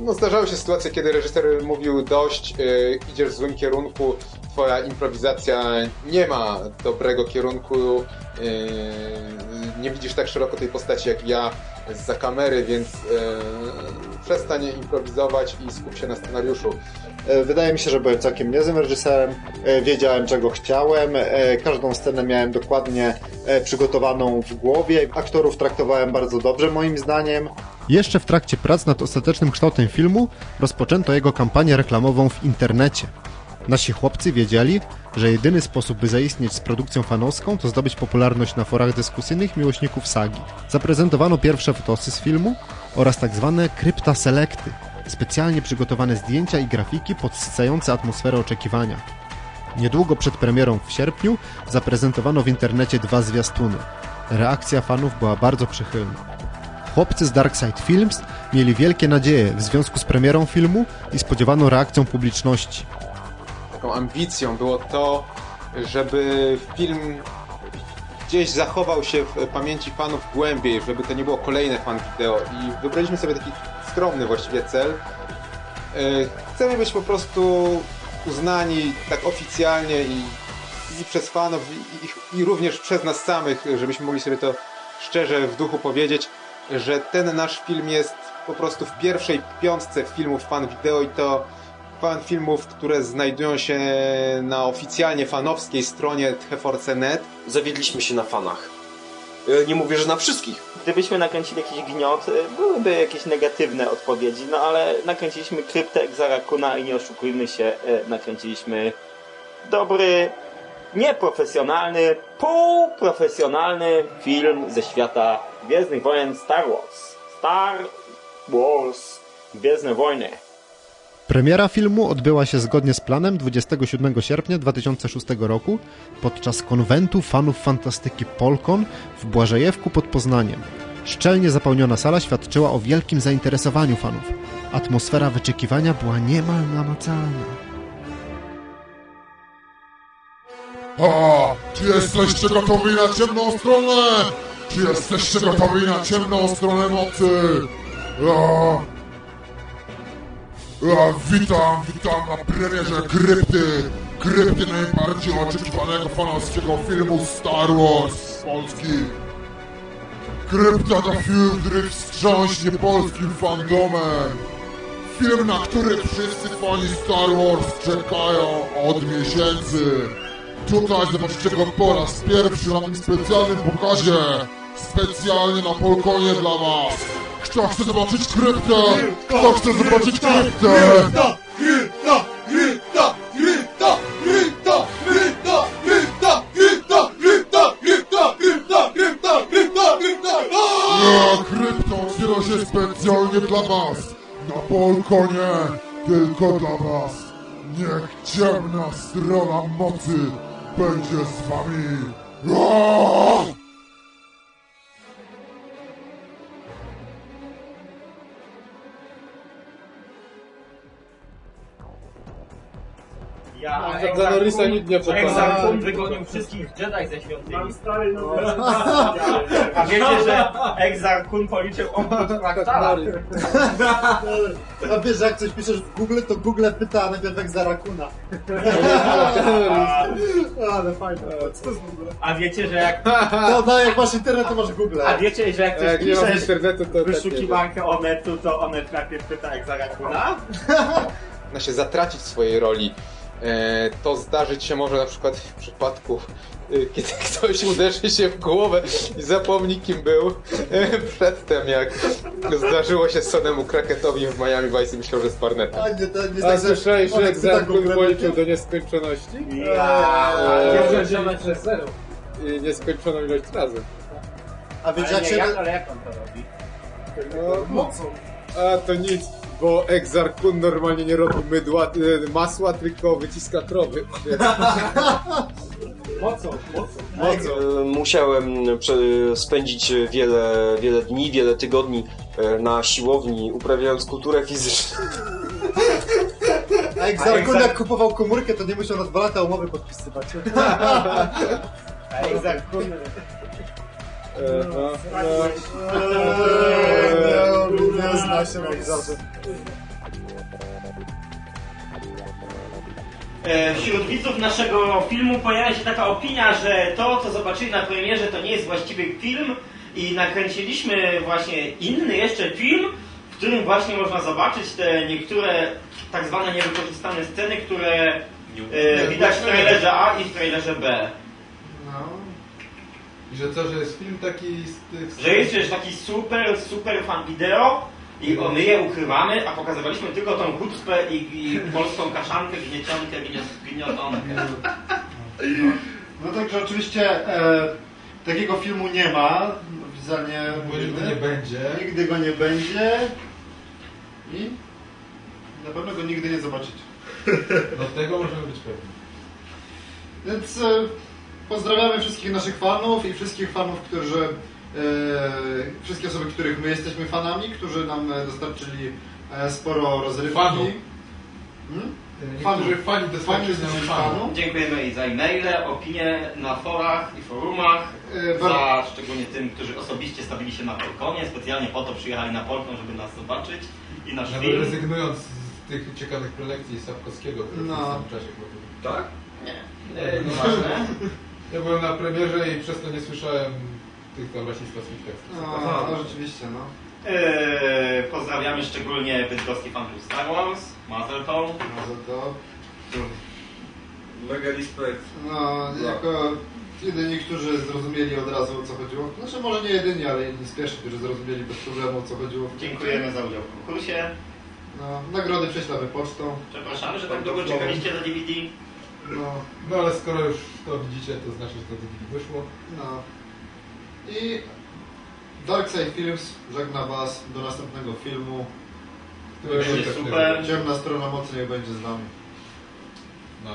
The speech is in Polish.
no, zdarzały się sytuacje, kiedy reżyser mówił dość, y, idziesz w złym kierunku, twoja improwizacja nie ma dobrego kierunku, y, nie widzisz tak szeroko tej postaci jak ja za kamery, więc y, przestań improwizować i skup się na scenariuszu. E, Wydaje mi się, że byłem całkiem niezłym reżyserem, e, wiedziałem czego chciałem, e, każdą scenę miałem dokładnie przygotowaną w głowie, aktorów traktowałem bardzo dobrze moim zdaniem. Jeszcze w trakcie prac nad ostatecznym kształtem filmu rozpoczęto jego kampanię reklamową w internecie. Nasi chłopcy wiedzieli, że jedyny sposób, by zaistnieć z produkcją fanowską, to zdobyć popularność na forach dyskusyjnych miłośników sagi. Zaprezentowano pierwsze fotosy z filmu oraz tak zwane krypta selekty, specjalnie przygotowane zdjęcia i grafiki podsycające atmosferę oczekiwania. Niedługo przed premierą w sierpniu zaprezentowano w internecie dwa zwiastuny. Reakcja fanów była bardzo przychylna. Chłopcy z Darkside Films mieli wielkie nadzieje w związku z premierą filmu i spodziewaną reakcją publiczności. Taką ambicją było to, żeby film gdzieś zachował się w pamięci fanów głębiej, żeby to nie było kolejne fan wideo i wybraliśmy sobie taki skromny właściwie cel. E, Chcemy być po prostu uznani tak oficjalnie i, i przez fanów i, i, i również przez nas samych, żebyśmy mogli sobie to szczerze w duchu powiedzieć, że ten nasz film jest po prostu w pierwszej piątce filmów fan wideo i to fan filmów, które znajdują się na oficjalnie fanowskiej stronie tcheforce.net. Zawiedliśmy się na fanach. E, Nie mówię, że na wszystkich. Gdybyśmy nakręcili jakiś gniot, byłyby jakieś negatywne odpowiedzi, no ale nakręciliśmy kryptę Exarakuna i nie oszukujmy się, y, nakręciliśmy dobry, nieprofesjonalny, półprofesjonalny film ze świata Gwiezdnych Wojen Star Wars. Star Wars. Gwiezdne Wojny. Premiera filmu odbyła się zgodnie z planem 27 sierpnia 2006 roku podczas konwentu fanów fantastyki Polkon w Błażejewku pod Poznaniem. Szczelnie zapełniona sala świadczyła o wielkim zainteresowaniu fanów. Atmosfera wyczekiwania była niemal namacalna. A, czy jesteście gotowi na ciemną stronę? Czy jesteście gotowi na ciemną stronę nocy? A, a, witam, witam na premierze Krypty. Krypty najbardziej oczekiwanego fanowskiego filmu Star Wars z Polski. Krypta to film, który wstrząśnie polskim fandomem. Film, na który wszyscy fani Star Wars czekają od miesięcy. Tutaj zobaczycie go po raz pierwszy na tym specjalnym pokazie. Specjalnie na Polkonie dla was. Kto chce zobaczyć kryptę? Kto chce zobaczyć kryptę? Ja, krypta otwiera się specjalnie dla was. Na Polkonie. Tylko dla was. Niech ciemna strona mocy będzie z wami. Aaaa! Ja, Za Norrisa nikt nie wygonił wszystkich Jedi ze świątyni. Mam stary no. A wiecie, że Exarchum policzył obrót fraktala? A wiesz, że jak coś piszesz w Google, to Google pyta najpierw jak za Rakuna. Ale fajne. Co to jest w ogóle? A wiecie, że jak... No, no, jak masz internet, to masz Google. A wiecie, że jak coś Jak nie masz piszesz internetu, to wyszukiwarkę Onetu, to Onet najpierw pyta Exarchuna? Można się zatracić w swojej roli. E, To zdarzyć się może na przykład w przypadku, y, kiedy ktoś uderzy się w głowę i zapomni kim był e, przedtem, jak zdarzyło się Sonemu Kraketowi w Miami Vice i myślał, że z Barnettem. A nie, to nie A że- słyszałeś, że egzamin policzył do nieskończoności? Ja, ja, przez zero. I nieskończoną ilość razy. A jak nie, się... jak, ale jak on to robi? No, mocą. A to nic, bo Exarkun normalnie nie robi mydła, e, masła, tylko wyciska krowy. Mocą, mocą. E, Musiałem spędzić wiele, wiele dni, wiele tygodni e, na siłowni, uprawiając kulturę fizyczną. A jak Zarkun jak kupował komórkę, to nie musiał na dwa lata umowy podpisywać. A Exarchum... E, no, no. Eee, nie, 13 na egzarze. E, Wśród widzów naszego filmu pojawia się taka opinia, że to, co zobaczyli na premierze, to nie jest właściwy film i nakręciliśmy właśnie inny jeszcze film, w którym właśnie można zobaczyć te niektóre tak zwane niewykorzystane sceny, które e, widać w trailerze A i w trailerze B. No. I że co, że jest film taki z tych... Że jest też taki super, super fan wideo i my je ukrywamy, a pokazywaliśmy tylko tą chucpę i, i polską kaszankę, gniecionkę, gniot- gniotonkę. No także oczywiście e, takiego filmu nie ma. Oficjalnie Bo nigdy nie będzie. Nigdy go nie będzie. I na pewno go nigdy nie zobaczycie. No tego możemy być pewni. Więc e, pozdrawiamy wszystkich naszych fanów i wszystkich fanów, którzy. E, wszystkie osoby, których my jesteśmy fanami, którzy nam e, dostarczyli e, sporo rozrywki. Fanów. Hmm? Niektórzy fani Fani nam fanów. fanów. Dziękujemy i za e-maile, opinie na forach i forumach, E, za szczególnie tym, którzy osobiście stawili się na Polkonie, specjalnie po to przyjechali na Polkon, żeby nas zobaczyć i nasz Nawet film. rezygnując z tych ciekawych prelekcji Sapkowskiego, które No. w tym samym czasie były. Tak? E, Nieważne. Ja byłem na premierze i przez to nie słyszałem tych tam rasistowskich tekstów. No, no rzeczywiście, no. E, pozdrawiamy szczególnie bydgoski fanklub Star Wars, Mazelton. Może to. Mega respekt. No, jako jedyni, którzy zrozumieli od razu o co chodziło. Znaczy może nie jedyni, ale jedni z pierwszych, którzy zrozumieli bez problemu o co chodziło. w Dziękujemy za udział w konkursie. No, nagrody prześlamy pocztą. Przepraszamy, że tak długo czekaliście na DVD. No, No ale skoro już to widzicie, to znaczy, że to DVD wyszło. no. I Darkside Films żegna Was do następnego filmu. Który będzie tak super. Ciemna strona mocy niech będzie z nami. No.